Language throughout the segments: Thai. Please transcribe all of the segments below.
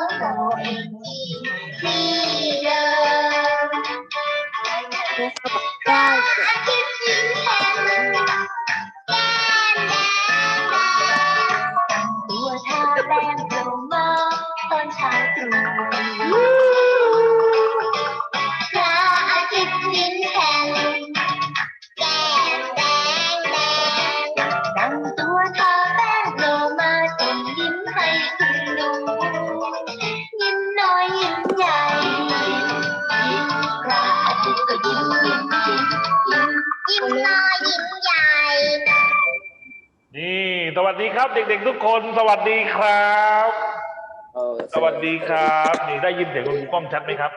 วนที่เดิม ดีครับ เด็ก ๆ ทุกคน สวัสดีครับ เออสวัสดีครับ นี่ได้ยินเสียงคุณครูกล้องชัดไหมครับ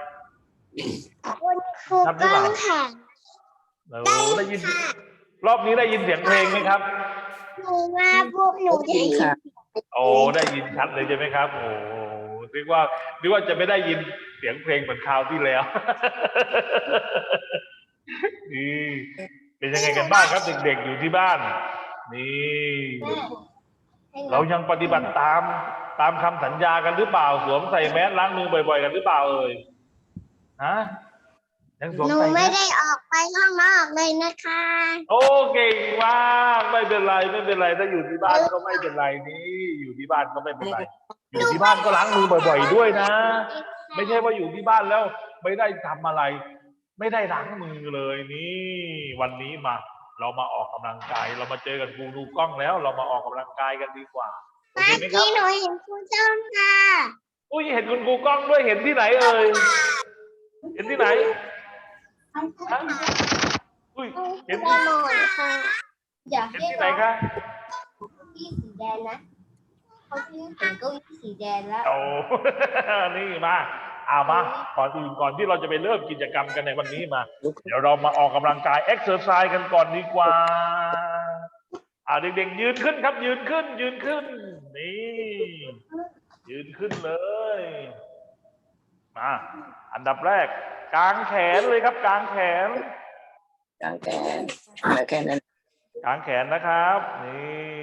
คุณครูครับหรือก้เปอล่างค่ะ โอ้ได้ยิน รอบนี้ได้ยินเสียงเพลงไหมครับ หนูมาพวกหนูโอเคค่ะ โอ้ได้ยินชัดเลยใช่ไหมครับ โอ้นึกว่านึกว่าจะไม่ได้ยินเสียงเพลงเหมือนคราวที่แล้ว นี่เป็นยังไงกันบ้างครับ เด็ก ๆ อยู่ที่บ้าน นี่ เรายังปฏิบัติตามตามคำสัญญากันหรือเปล่า สวมใส่แมสล้างมือบ่อย ๆ กันหรือเปล่าเอ่ยฮะยังสวมหนูใส่แมไม่สได้ออกไปข้างนอกเลยนะคะ โอเก่งมากไม่เป็นไรไม่เป็นไรถ้าอยู่ที่บ้านก็ไม่เป็นไรนี่อยู่ที่บ้านก็ไม่เป็นไร อยู่ที่บ้านก็ล้างมือบ่อย ๆ ด้วยนะ ไม่ใช่ว่าอยู่ที่บ้านแล้ว ไม่ได้ทำอะไร ไม่ได้ล้างมือเลยนี่ วันนี้มา เรามาออกกำลังกาย เรามาเจอกันครูดูกล้องแล้ว เรามาออกกำลังกายกันดีกว่าโอเมื่เคอไหมครับกี้หนูเห็นครูจ้องค่ะอุ้ยเห็นคุณครูกล้องด้วยเห็นที่ไหนเอ่ยเห็นที่ไหนฮะอุ้ยเห็นไปหมดค่ะอย่าเห็นให้ที่ไหนน้องคะพี่สีแดงนะเขาซื้อถึงเก้าอี้สีแดงแล้วโอ้นี่มา เอามาก่อนอื่นก่อนที่เราจะไปเริ่มกิจกรรมกันในวันนี้มาลุกเดี๋ยวเรามาออกกำลังกายเอ็กซ์เซอร์ไซส์กันก่อนดีกว่าอ่าเด็กๆยืนขึ้นครับ ยืนขึ้น ยืนขึ้น นี่ ยืนขึ้นเลย มาอันดับแรก กางแขนเลยครับ กางแขน กางแขนแล้วแค่นั้นกางแขนนะครับ นี่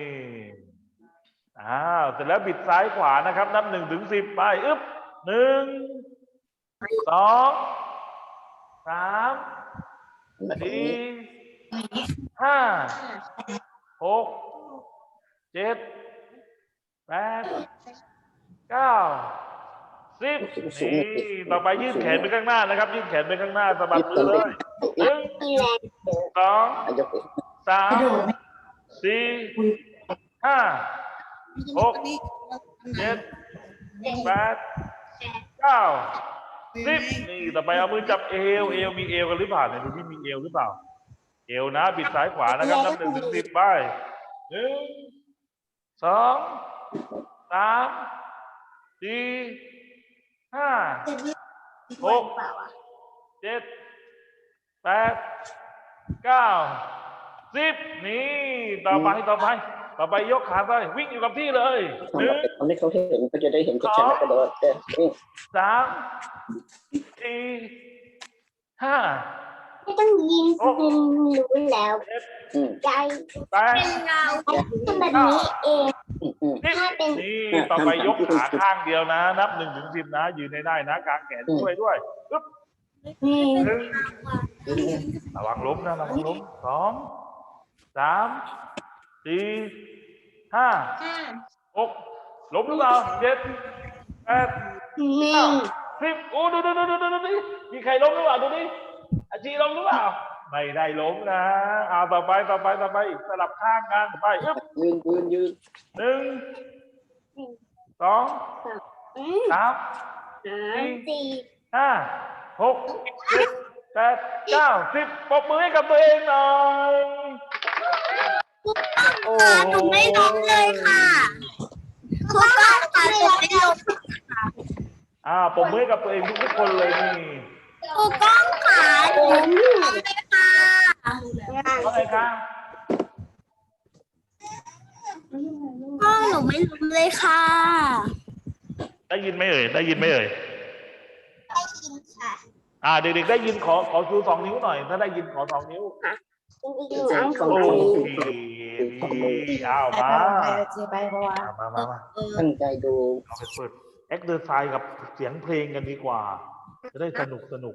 อ้าวเสร็จแล้วบิดซ้ายขวานะครับ นับหนึ่งถึงสิบไปอึ๊บ หนึ่งสองสามสี่ห้าหกเจ็ดแปดเก้าสิบนี่ต่อไปยืดแขนไปข้างหน้านะครับ ยืดแขนไปข้างหน้าสะบัดมือเลยหนึ่งสองสามสี่ห้าหกเจ็ดแปด เก้าสิบนี่ต่อไปเอามือจับเอวเอวมีเอวกันหรือเปล่าเนี่ยดูที่มีเอวหรือเปล่า เอวนะบิดซ้ายขวานะครับนับหนึ่งถึงสิบไปหนึ่งสองสามสี่ห้าหกเจ็ดแปดเก้าสิบนี่ต่อไปต่อไป ต่อไปยกขาไปวิ่งอยู่กับที่เลยหนึ่งทำให้เขาเห็นเขาจะได้เห็นชัดๆแล้วกระโดดเต้นนี่สามสี่ห้าไม่ต้องยิงคุณรู้แล้วอืมใจแปดเป็นเราเป็นแบบนี้เองอืมอืมนี่ถ้าเป็นนี่ต่อไปยกขาข้างเดียวนะ นับหนึ่งถึงสิบนะ ยืนให้ได้นะกางแขนช่วยด้วยปึ๊บอืมหนึ่งอืมระวังล้มนะระวังล้มสองสาม สี่ห้าห้าหกล้มหรือเปล่าเจ็ดแปดหนึ่เก้างสิบโอ้ดูดูดูดูดูดูดิมีใครล้มหรือเปล่าดูดิอาชีล้มหรือเปล่าไม่ได้ล้มนะเอาต่อไปต่อไปต่อไปสลับข้างกันไปอึ๊บยืนยืนยืนหนึ่งสองอืมสามสามสี่ห้าหกเจ็ดแปดเก้าสิบปรบมือให้กับตัวเองหน่อย โอ้โหหนูไม่ล้มเลยค่ะครูก้องค่ะหนูไม่ล้มอ่าปรบมือให้กับตัวเองทุกๆคนเลยนี่ครูก้องค่ะหนูไม่ล้มเลยค่ะเพราะอะไรคะก้องหนูไม่ล้มเลยค่ะ ได้ยินไหมเอ่ยได้ยินไหมเอ่ยได้ยินค่ะ อ่าเด็กๆได้ยินขอขอชูสองนิ้วหน่อย ถ้าได้ยินขอสองนิ้ว จริงๆน้องโอเคดีอ้าวมาไปเพราะว่ามามามามาตั้งใจดูเอาไปเปิดเอ็กเซอร์ไซส์กับเสียงเพลงกันดีกว่า จะได้สนุกสนุก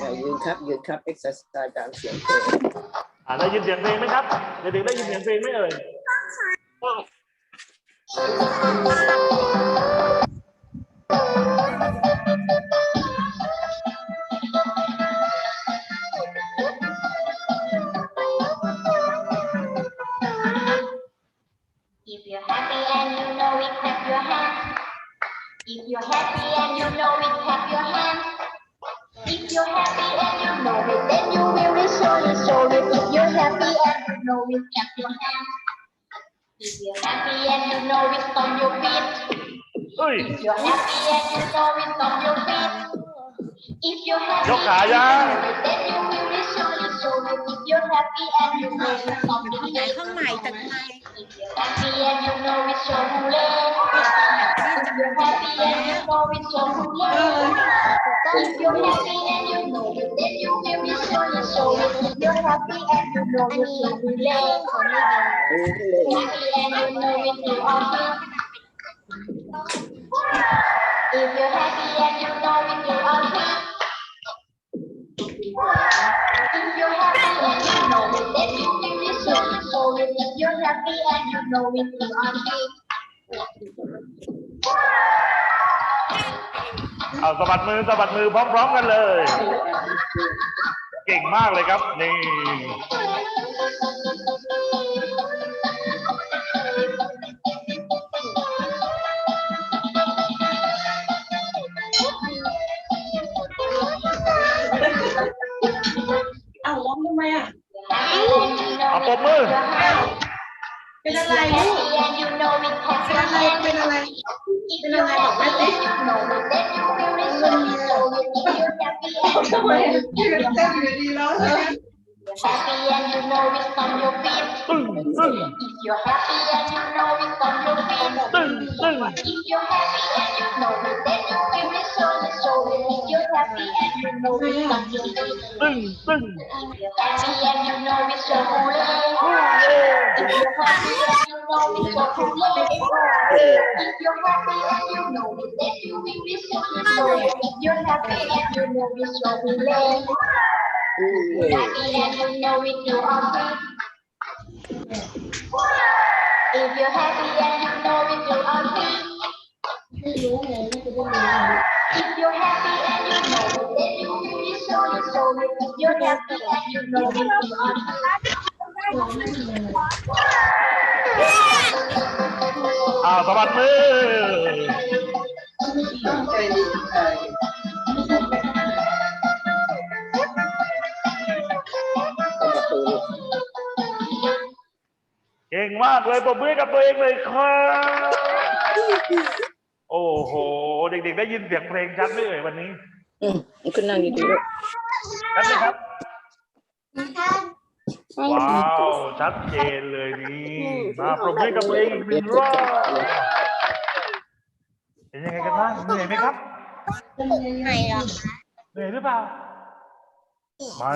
อะยืนครับยืนครับเอ็กซ์ไซส์ตามเสียงเพลงอ่าได้ยินเสียงเพลงไหมครับเด็กๆได้ยินเสียงเพลงไหมเอ่ย and you know it, clap your hands. If you're happy and you know it, clap your hands. If you're happy and you know it, then you will be sorry, sorry. If you're happy and you know it, clap your hands. If you're happy and you know it, stomp your feet. If you're happy and you know it, stomp your feet. If you're happy then you will you're happy and you know it, stomp your ไหนข้างในต่ไง If you're happy and you know it's your hule. If you're happy and you know it's your hule. If you're happy and you know it, then you will be surely show it. If you're happy and you know it's your hule. อืมเลย Happy and you know it, you are free. If you're happy and you know it, you are free. Happy and you know it, you are free. เอาสะบัดมือสะบัดมือพร้อมๆกันเลย เก่งมากเลยครับ นี่อ้าวร้องทำไมอะเอาปรบมือเป็น อะไรลูกเป็นอะไรเป็นอะไรเป็นอะไรบอกแม่สิทำไมเต้นอยู่ดีแล้ว งเลย Happy and you know it's on your feet. ตึ้งตึ้ง If you're happy and you know it's on your feet. ตึ้งตึ้ง If you're happy and you know it, then you will be surely show it. If you're happy and you know it's on your feet. ตึ้งตึ้ง If you're happy and you know it's your hule. If you're happy and you know it's your hule. If you're happy and you know it, then you will be surely show it. If you're happy and you know it's your hule. อืมเลย Happy and you know it, you are free. If you're happy and you know it, you are free. If you're happy and you know it, then you will be surely show it. If you're happy and you know it, you are free. อ้าว มากเลยปรบมือให้กับตัวเองเลยครับ โอ้โห เด็กๆ ได้ยินเสียงเพลงชัดไหมเอ่ยวันนี้อืมมันขึ้นนั่งดีๆลูกชัดไหมครับ ว้าว ชัดเจนเลยนี่มาปรบมือให้กับตัวเองอีกหนึ่งรอบเป็นยังไงกันบ้างเหนื่อยไหมครับ ไหนอะเหนื่อยหรือเปล่า ไม่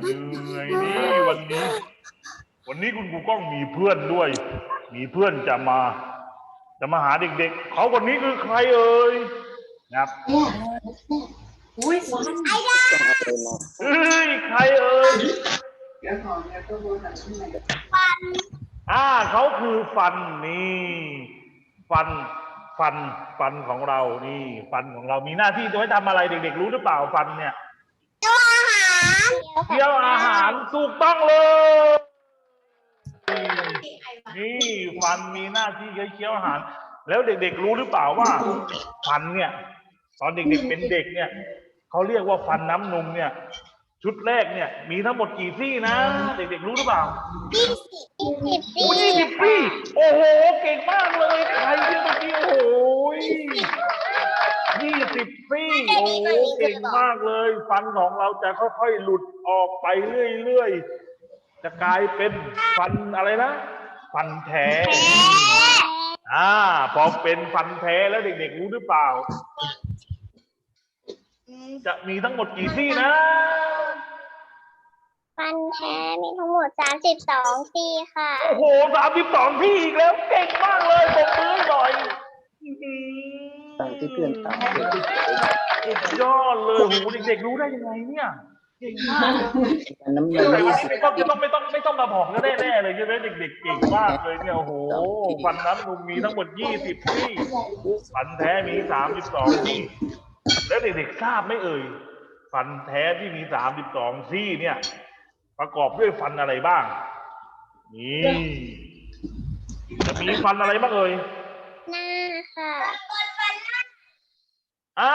เหนื่อยนี่วันนี้ วันนี้คุณครูกล้องมีเพื่อนด้วย มีเพื่อนจะมา จะมาหาเด็กๆ เขาคนนี้คือใครเอ่ยนะครับอุ้ยฟันจะหาเลยมาเอ้ยใครเอ่ยเดี๋ยวขอเนี่ยก็รู้หันที่ไหนอ่าเขาคือฟันนี่ ฟันฟันฟันของเรานี่ ฟันของเรามีหน้าที่จะไว้ทำอะไรเด็ก ๆ รู้หรือเปล่าฟันเนี่ยเคี้ยวอาหารถูกต้องเลย นี่ฟันมีหน้าที่เคี้ยวอาหาร แล้วเด็กๆรู้หรือเปล่าว่า ฟันเนี่ย ตอนเด็กๆเป็นเด็กเนี่ยเขาเรียกว่าฟันน้ำนมเนี่ย ชุดแรกเนี่ย มีทั้งหมดกี่ซี่นะ เด็กๆรู้หรือเปล่าโอ้ยี่สิบซี่โอ้โห เก่งมากเลยใครเนี่ยเมื่อกี้โอ้โหยี่สิบซี่ โอ้โหเก่งมากเลย ฟันของเราจะค่อยๆ หลุดออกไปเรื่อยๆ จะกลายเป็นฟันอะไรนะฟันแท้อ่าพอเป็นฟันแท้แล้วเด็กๆรู้หรือเปล่า จะมีทั้งหมดกี่ซี่นะ ฟันแท้มีทั้งหมดสามสิบสองซี่ค่ะ โอ้โหสามสิบสองที่อีกแล้ว เก่งมากเลยปรบมือให้หน่อยต่างที่เพื่อนต่างสุดยอดเลยโหเด็กๆรู้ได้ยังไงเนี่ย เก่งมากน้ำหนัแต่กวันนี้ไม่ต้องจะต้องไม่ต้องไม่ต้องมาบอกก็ได้แน่เลยใช่ไหมเด็กๆเก่งมากเลยเนี่ยโอ้โหฟันน้ำนมมีทั้งหมดยี่สิบซี่ฟันแท้มีสามสิบสองซี่แล้วเด็กๆทราบไหมเอ่ยฟันแท้ที่มีสามสิบสองซี่เนี่ย ประกอบด้วยฟันอะไรบ้าง นี่จะมีฟันอะไรบ้างเอ่ยหน้าค่ะ อ่า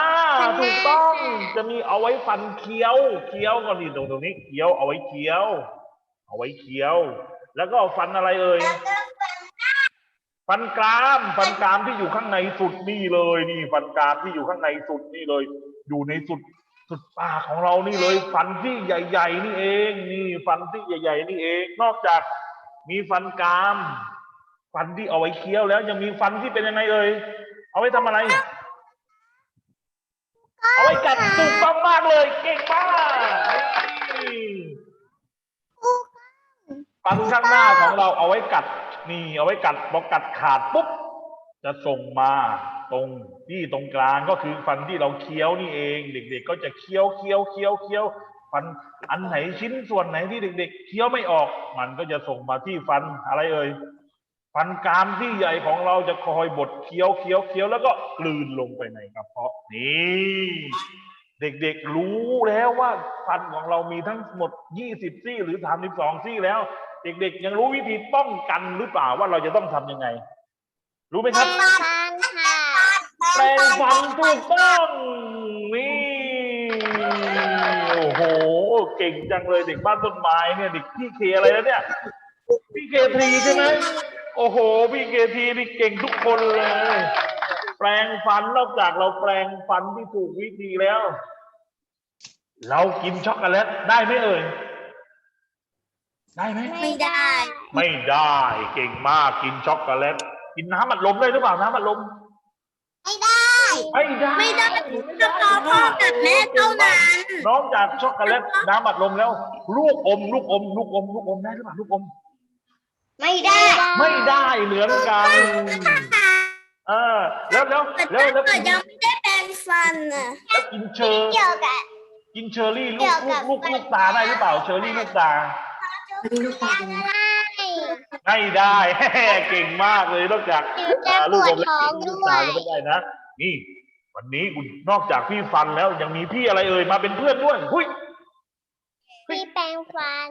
ถูกต้องจะมีเอาไว้ฟันเคี้ยวเคี้ยวก่อนดิตรงตรงนี้เคี้ยวเอาไว้เคี้ยว เอาไว้เคี้ยว แล้วก็ฟันอะไรเอ่ยฟันกรามฟันกรามที่อยู่ข้างในสุดนี่เลย นี่ ฟันกรามที่อยู่ข้างในสุดนี่เลย อยู่ในสุดสุดปากของเรานี่เลย ฟันที่ใหญ่ ๆ นี่เอง นี่ฟันที่ใหญ่ ๆ นี่เอง นอกจากมีฟันกราม ฟันที่เอาไว้เคี้ยวแล้ว ยังมีฟันที่เป็นยังไงเอ่ยเอาไว้ทำอะไร เอาไว้กัดถูกต้องมากเลย เก่งมากฟันข้างหน้าของเราเอาไว้กัด นี่ เอาไว้กัดพอกัดขาดปุ๊บจะส่งมาตรงที่ตรงกลางก็คือฟันที่เราเคี้ยวนี่เอง เด็ก ๆ ก็จะเคี้ยวเคี้ยวเคี้ยวเคี้ยวฟันอันไหนชิ้นส่วนไหนที่เด็ก ๆ เคี้ยวไม่ออก มันก็จะส่งมาที่ฟันอะไรเอ่ย ฟันกรามที่ใหญ่ของเราจะคอยบดเคี้ยวเคี้ยวเคี้ยวแล้วก็กลืนลงไปในกระเพาะนี่เด็กๆรู้แล้วว่าฟันของเรามีทั้งหมด 20 ซี่หรือ 32 ซี่แล้ว เด็กๆ ยังรู้วิธีป้องกันหรือเปล่าว่าเราจะต้องทำยังไง รู้ไหมครับแปรงฟันถูกต้องนี่โอ้โห เก่งจังเลยเด็กบ้านต้นไม้เนี่ยเด็กพี่เคอะไรแล้วเนี่ยพี่เคทีใช่ไหม โอ้โห พี่เคทีนี่เก่งทุกคนเลย แปรงฟันนอกจากเราแปรงฟันที่ถูกวิธีแล้ว เรากินช็อกโกแลตได้ไหมเอ่ย ได้ไหม ไม่ได้ ไม่ได้เก่งมากกินช็อกโกแลต กินน้ำอัดลมได้หรือเปล่าน้ำอัดลม ไม่ได้ ไม่ได้ไม่ได้เฉพาะพ่อกับแม่เท่านั้นนอกจากช็อกโกแลตน้ำอัดลมแล้ว ลูกอม ลูกอม ลูกอม ลูกอมได้หรือเปล่าลูกอม ไม่ได้ ไม่ได้เหมือนกัน เออ แล้วแล้วแต่แล้วแล้วถ้าเกิดยังไม่ได้แปรงฟันน่ะแล้วกินเชอร์เกี่ยวกับ กินเชอร์รี่ลูเกี่กยวลูกักบลูกลูกตาได้หรือเปล่า เชอร์รี่ลูกตาได้ไม่ได้เก่งมากเลยนอกจากหนูจะปวดท้องลูด้กวตายก็ไม่ได้นะ นี่ วันนี้คุณนอกจากพี่ฟันแล้วยังมีพี่อะไรเอ่ยมาเป็นเพื่อนด้วยหุยพี่แปรงฟัน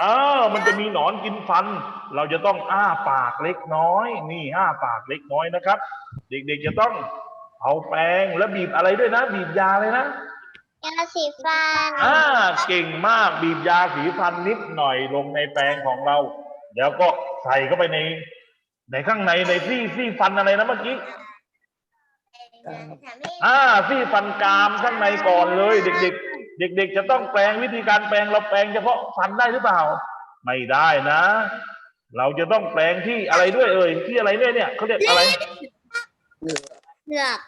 อ้าวมันจะมีหนอนกินฟัน เราจะต้องอ้าปากเล็กน้อย นี่อ้าปากเล็กน้อยนะครับ เด็กๆจะต้องเอาแปรงแล้วบีบอะไรด้วยนะ บีบยาเลยนะยาสีฟันอ่าเก่งมากบีบยาสีฟันนิดหน่อยลงในแปรงของเรา แล้วก็ใส่เข้าไปใน ในข้างในในซี่ซี่ฟันอะไรนะเมื่อกี้อ่าซี่ฟันกรามข้างในก่อนเลย เด็ก ๆ เด็กๆจะต้องแปรงวิธีการแปรงเราแปรงเฉพาะฟันได้หรือเปล่า ไม่ได้นะ เราจะต้องแปรงที่อะไรด้วยเอ่ยที่อะไรเนี่ยเนี่ยเขาเรียกอะไรเหงือก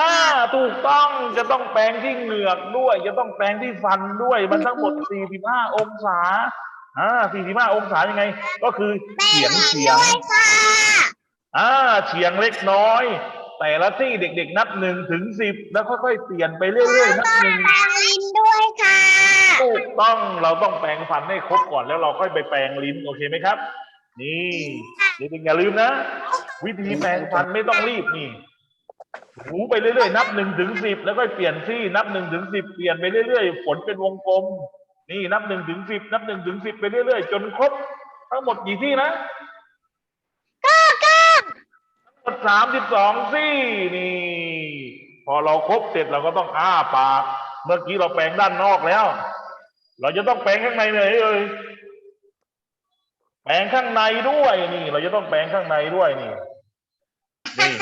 อ่าถูกต้องจะต้องแปรงที่เหงือกด้วย จะต้องแปรงที่ฟันด้วยมันทั้งหมด 45 องศาอ่า45 องศายังไง ก็คือเฉียงเฉียงอ่าเฉียงเล็กน้อย แต่ละที่เด็ก ๆ นับหนึ่งถึงสิบแล้วค่อยๆเปลี่ยนไปเรื่อยๆนับหนึ่งแปรงลิ้นด้วยค่ะถูกต้องเราต้องแปรงฟันให้ครบก่อนแล้วเราค่อยไปแปรงลิ้นโอเคไหมครับ นี่เด็กๆอย่าลืมนะ วิธีแปรงฟันไม่ต้องรีบนี่หูไปเรื่อยๆนับหนึ่งถึงสิบแล้วก็เปลี่ยนซี่นับหนึ่งถึงสิบเปลี่ยนไปเรื่อยๆฝนเป็นวงกลม นี่นับหนึ่งถึงสิบนับหนึ่งถึงสิบไปเรื่อยๆ จนครบ ทั้งหมดกี่ที่นะทั้งหมด สามสิบสองซี่นี่ พอเราครบเสร็จเราก็ต้องอ้าปาก เมื่อกี้เราแปรงด้านนอกแล้ว เราจะต้องแปรงข้างในเลยเอ้ยแปรงข้างในด้วยนี่ เราจะต้องแปรงข้างในด้วยนี่นี่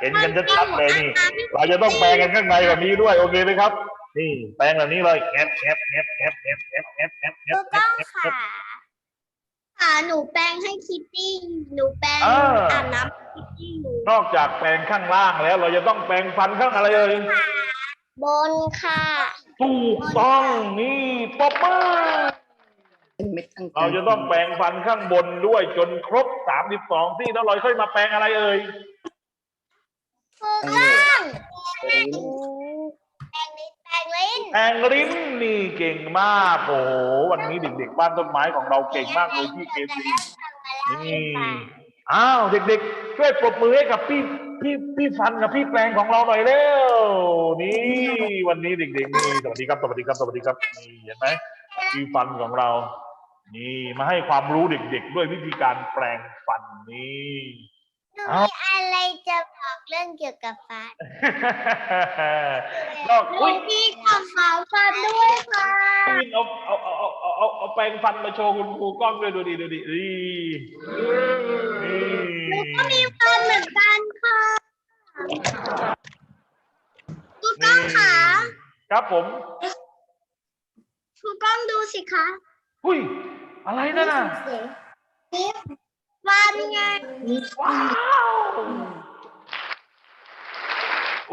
เห็นกันชัดๆเลยนี่ เราจะต้องแปรงกันข้างในแบบนี้ด้วย โอเคไหมครับ นี่ แปรงแบบนี้เลยแอบแอบแอบแอบแอบแอบแอบแอบแอบถูกต้อง ค่ะค่ะหนูแปรงให้คิตตี้หนูแปรงอาบน้ำคิตตี้อยู่นอกจากแปรงข้างล่างแล้ว เราจะต้องแปรงฟันข้างอะไรเลยบนค่ะถูกต้องนี่ป๊อปมือ เป็นเม็ดตั้งเราจะต้องแปรงฟันข้างบนด้วยจนครบสามสิบสองซี่แล้วเราค่อยมาแปรงอะไรเอ่ยถูกต้องเป็นแปรง ลิ้นแปรงลิ้นแปรงลิ้นนี่เก่งมากโอ้โหวันนี้เด็กๆบ้านต้นไม้ของเราเก่งมากเลยที่เคซีนี่อ้าวเด็กๆช่วยปรบมือให้กับพี่พี่พี่ฟันกับพี่แปลงของเราหน่อยเร็วนี่วันนี้เด็กๆนี่สวัสดีครับสวัสดีครับสวัสดีครับนี่เห็นไหมพี่ฟันของเรา นี่มาให้ความรู้เด็กๆด้วยวิธีการแปลงฟันนี่ หนูมีอะไรจะบอกเรื่องเกี่ยวกับฟันนอกหนูอุ้ยมีกับขาวฟันด้วยค่ะเอาเอาเอาเอาเอาเอาเอาแปรงฟันมาโชว์คุณครูกล้องด้วยดูดิดูดินี่นี่ก็มีฟันเหมือนกันค่ะครูกล้องค่ะครับผมครูกล้องดูสิคะหุ้ยอะไรนั่นน่ะ ฟันไงว้าว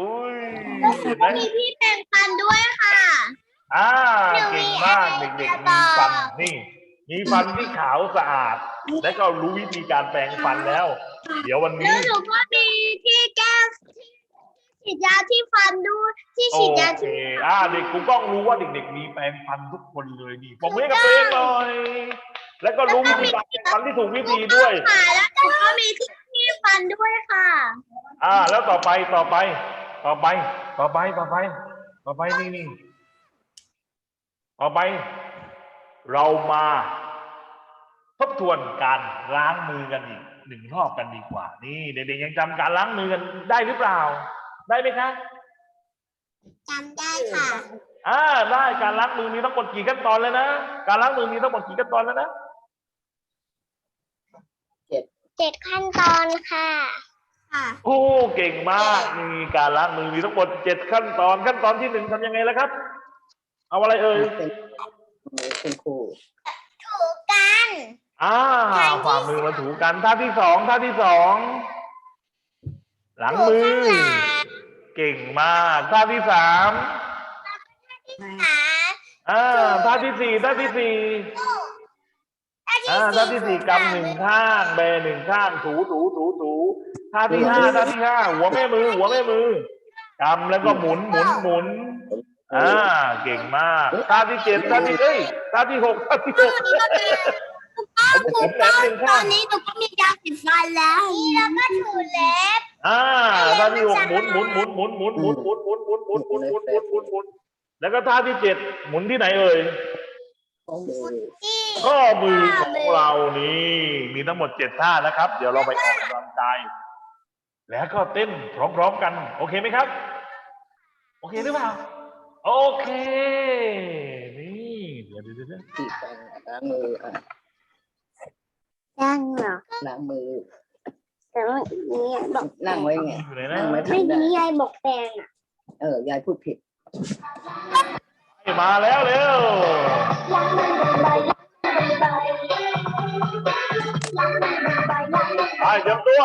อุ้ยเห็นไหมมีที่แปรงฟันด้วยค่ะ อ่าเก่งมากเด็กๆมีฟันนี่ มีฟันที่ขาวสะอาด และก็รู้วิธีการแปรงฟันแล้ว เดี๋ยววันแล้นี้ วหนูก็มีที่แก้ที่ ฉีดยาที่ฟันด้วยที่โอฉีดยาเคที่อ่าเด็กกูกล้องรู้ว่าเด็กๆ มีแปรงฟันทุกคนเลยนี่ปรบมือให้กับตัวเองหน่อยแล้วก็รู้วิธีการแปรงฟันที่ถูกวิธีด้วย ค่ะแล้วหนูก็มีที่ที่ฟันด้วยค่ะ อ่า แล้วต่อไปต่อไป ต่อไป ต่อไปต่อไป ต่อไปนี่นี่ต่อไป เรามาทบทวนการล้างมือกันอีกหนึ่งรอบกันดีกว่า นี่เด็กๆยังจำการล้างมือกันได้หรือเปล่า ได้ไหมคะจำได้ค่ะ อ่าได้การล้างมือมีทั้งหมดกี่ขั้นตอนแล้วนะ การล้างมือมีทั้งหมดกี่ขั้นตอนแล้วนะเจ็ดขั้นตอนค่ะ ค่ะ โอ้เก่งมากมีการล้างมือมีทั้งหมดเจ็ดขั้นตอน ขั้นตอนที่หนึ่งทำยังไงล่ะครับ เอาอะไรเอ่ยเป็นเป็นครูถูกกันอ่าฝ่ามือมาถูกันท่าที่สองท่าที่สองหลังมือ เก่งมากท่าที่สามขาอ่าท่าที่สี่ท่าที่สี่อ่าท่าที่สี่กำหนึ่งข้าง แบหนึ่งข้างถูถูถูถูท่าที่ห้าท่าที่ห้าหัวแม่มือ หัวแม่มือกำแล้วก็หมุนหมุนหมุนอ่าเก่งมากท่าที่เจ็ดท่าที่เอ้ยท่าที่หกท่าที่หกถูกต้องตอนนี้หนูก็มียาสีฟันแล้วนี่แล้วก็ถูเล็บอ่า ท่าที่หกหมุนหมุนหมุนหมุนหมุนหมุนหมุนหมุนหมุนหมุนหมุนหมุนหมุนหมุนหมุนแล้วก็ท่าที่เจ็ดหมุนที่ไหนเอ่ยก็มือขอมือของเรานี่มีทั้งหมดเจ็ดท่านะครับ เดี๋ยวเราไปออกกำลังกายแล้วก็เต้นพร้อมๆกัน โอเคไหมครับ โอเคหรือเปล่าโอเค นี่เดี๋ยวเดี๋ยวเดี๋ยวที่แรงล้างมืออะยังเหรอล้างมือ แต่ว่านี่บอกนั่งไว้ไง อยู่ไหนนะนั่งไว้ไม่ทำได้มียายบอกแปลงอะเออยายพูดผิด มาแล้วเร็วยังมันใบใบไปเตรียมตัว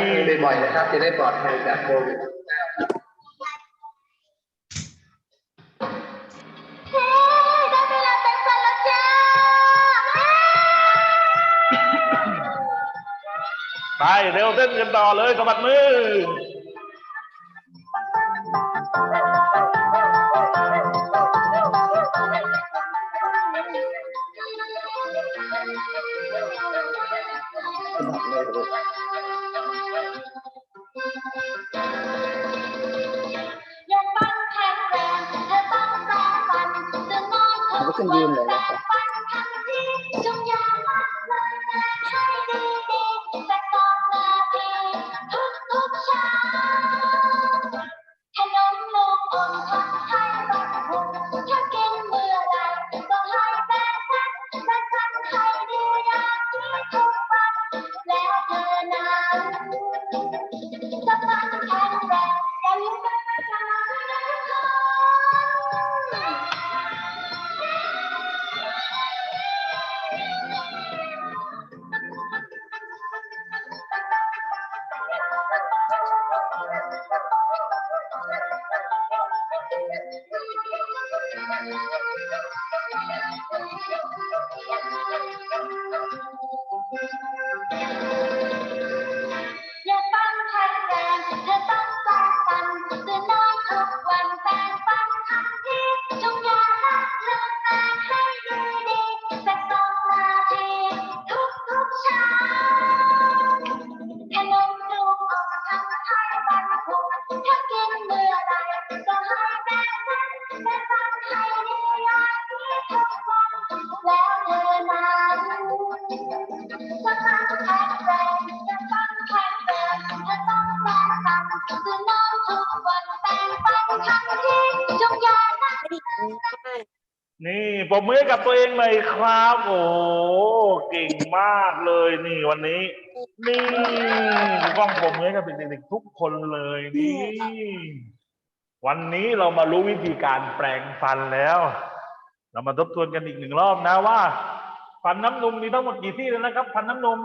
างมือบ่อยๆนะครับ จะได้ปลอดภัยจากโควิดไปเร็วเต้นกันต่อเลยสะบัดมือ Thank you. ให้กับตัวเองหน่อยครับ โอ้โหเก่งมากเลยนี่วันนี้ นี่กล้องปรบมือให้กับเด็กๆทุกคนเลยนี่ วันนี้เรามารู้วิธีการแปรงฟันแล้ว เรามาทบทวนกันอีกหนึ่งรอบนะว่า ฟันน้ำนมมีทั้งหมดกี่ที่แล้วนะครับ ฟันน้ำนม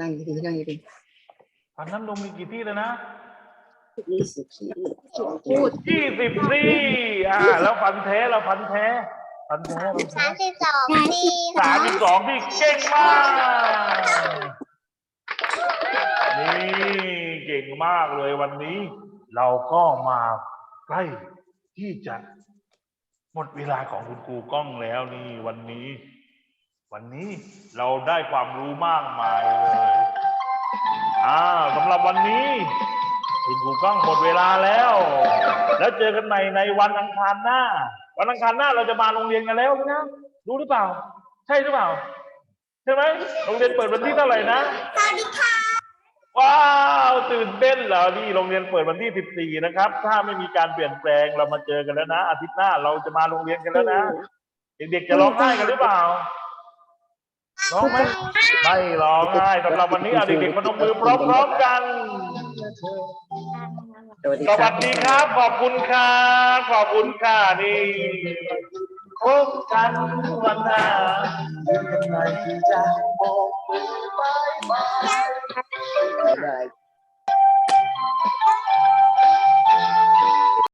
นั่งดีๆนั่งดีฟันน้ำนมมีกี่ที่แล้วนะๆยี่สิบสี่พูดยี่สิบซี่อ่าแล้วฟันแท้เราฟันแท้ ฟันแท้ฟันแท้สามสิบสองที่สามสิบสองที่เก่งมาก นี่เก่งมากเลยวันนี้ เราก็มาใกล้ที่จะหมดเวลาของคุณครูกล้องแล้วนี่วันนี้ วันนี้เราได้ความรู้มากมายเลย อ้าวสำหรับวันนี้ คุณครูกล้องหมดเวลาแล้ว แล้วเจอกันใหม่ในวันอังคารหน้า วันอังคารหน้าเราจะมาโรงเรียนกันแล้วนะรู้หรือเปล่า ใช่หรือเปล่า ใช่ไหมโรงเรียนเปิดวันที่เท่าไหร่นะสวัสดีค่ะว้าวตื่นเต้นเหรอนี่โรงเรียนเปิดวันที่ 14 นะครับ ถ้าไม่มีการเปลี่ยนแปลงเรามาเจอกันแล้วนะอาทิตย์หน้าเราจะมาโรงเรียนกันแล้วนะเด็กๆจะร้องไห้กันหรือเปล่าร้องไหมไม่ร้องไห้สำหรับวันนี้เอาเด็กๆมาตบมือพร้อมๆกัน สวัสดีสครัวับสดีครับ ขอบคุณครับขอบคุณค่ะนี่พบกันวันหน้าเป็นไงที่จะบอกมือบายบาย บ๊ายบาย